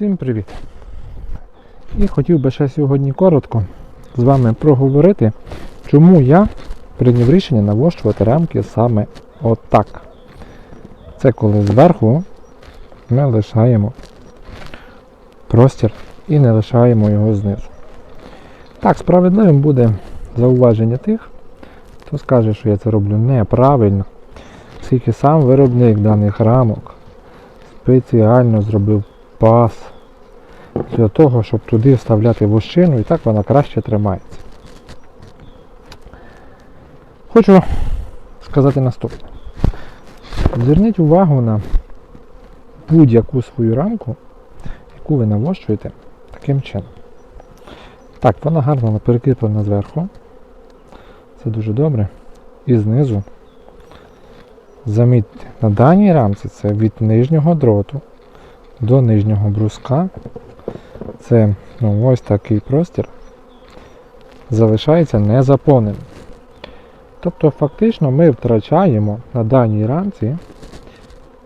Всім привіт! І хотів би ще сьогодні коротко з вами проговорити, чому я прийняв рішення навощувати рамки саме отак. Це коли зверху ми лишаємо простір і не лишаємо його знизу. Так, справедливим буде зауваження тих, хто скаже, що я це роблю неправильно, оскільки сам виробник даних рамок спеціально зробив пас для того, щоб туди вставляти вощину і так вона краще тримається. Хочу сказати наступне. Зверніть увагу на будь-яку свою рамку, яку ви навощуєте таким чином. Так, вона гарно перекріплена зверху. Це дуже добре. І знизу. Замітьте, на даній рамці це від нижнього дроту до нижнього бруска. Це ну, ось такий простір залишається незаповненим. Тобто фактично ми втрачаємо на даній рамці,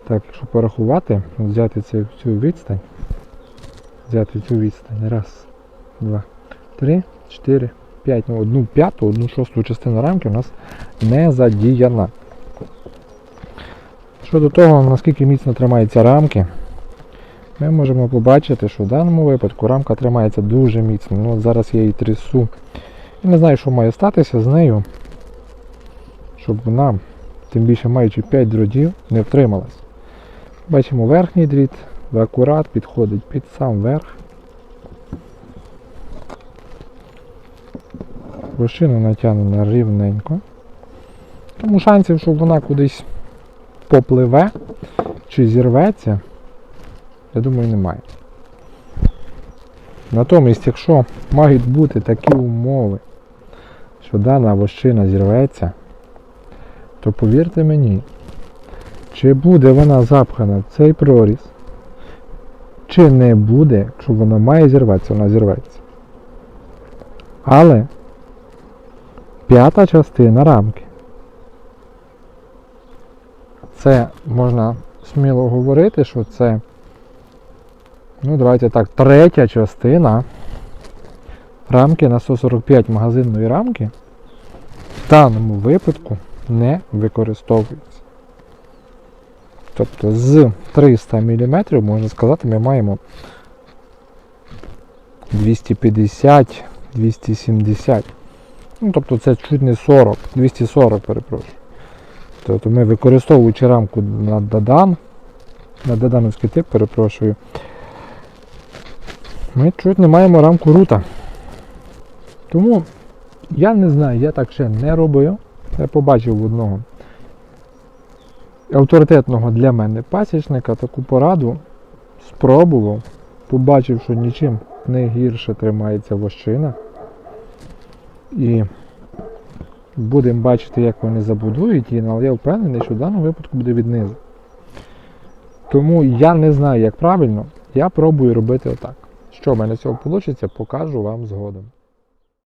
так, якщо порахувати, взяти цю, відстань, взяти цю відстань, раз, два, три, чотири, п'ять, ну одну п'яту, одну шосту частину рамки у нас не задіяна. Щодо того, наскільки міцно тримаються рамки, ми можемо побачити, що в даному випадку рамка тримається дуже міцно. Ну, от зараз я її трясу. І не знаю, що має статися з нею, щоб вона, тим більше маючи 5 дротів, не втрималась. Бачимо верхній дріт, акурат підходить під сам верх. Вощина натягнена рівненько. Тому шансів, що вона кудись попливе чи зірветься, я думаю, немає. Натомість, якщо мають бути такі умови, що дана вощина зірветься, то повірте мені, чи буде вона запхана в цей проріз, чи не буде, якщо вона має зірватися, вона зірветься. Але п'ята частина рамки. Це можна сміло говорити, що це, ну давайте так, третя частина рамки на 145 магазинної рамки в даному випадку не використовується. Тобто з 300 мм, можна сказати, ми маємо 250-270. Ну, тобто це чуть не 40, 240, перепрошую. Тобто ми використовуючи рамку на Дадан, на Дадановський тип, перепрошую, ми чуть не маємо рамку рута. Тому я не знаю, я так ще не робив. Я побачив одного авторитетного для мене пасічника таку пораду, спробував, побачив, що нічим не гірше тримається вощина. І будемо бачити, як вони забудують її, але я впевнений, що в даному випадку буде віднизу. Тому я не знаю, як правильно, я пробую робити отак. Що в мене з цього вийде, покажу вам згодом.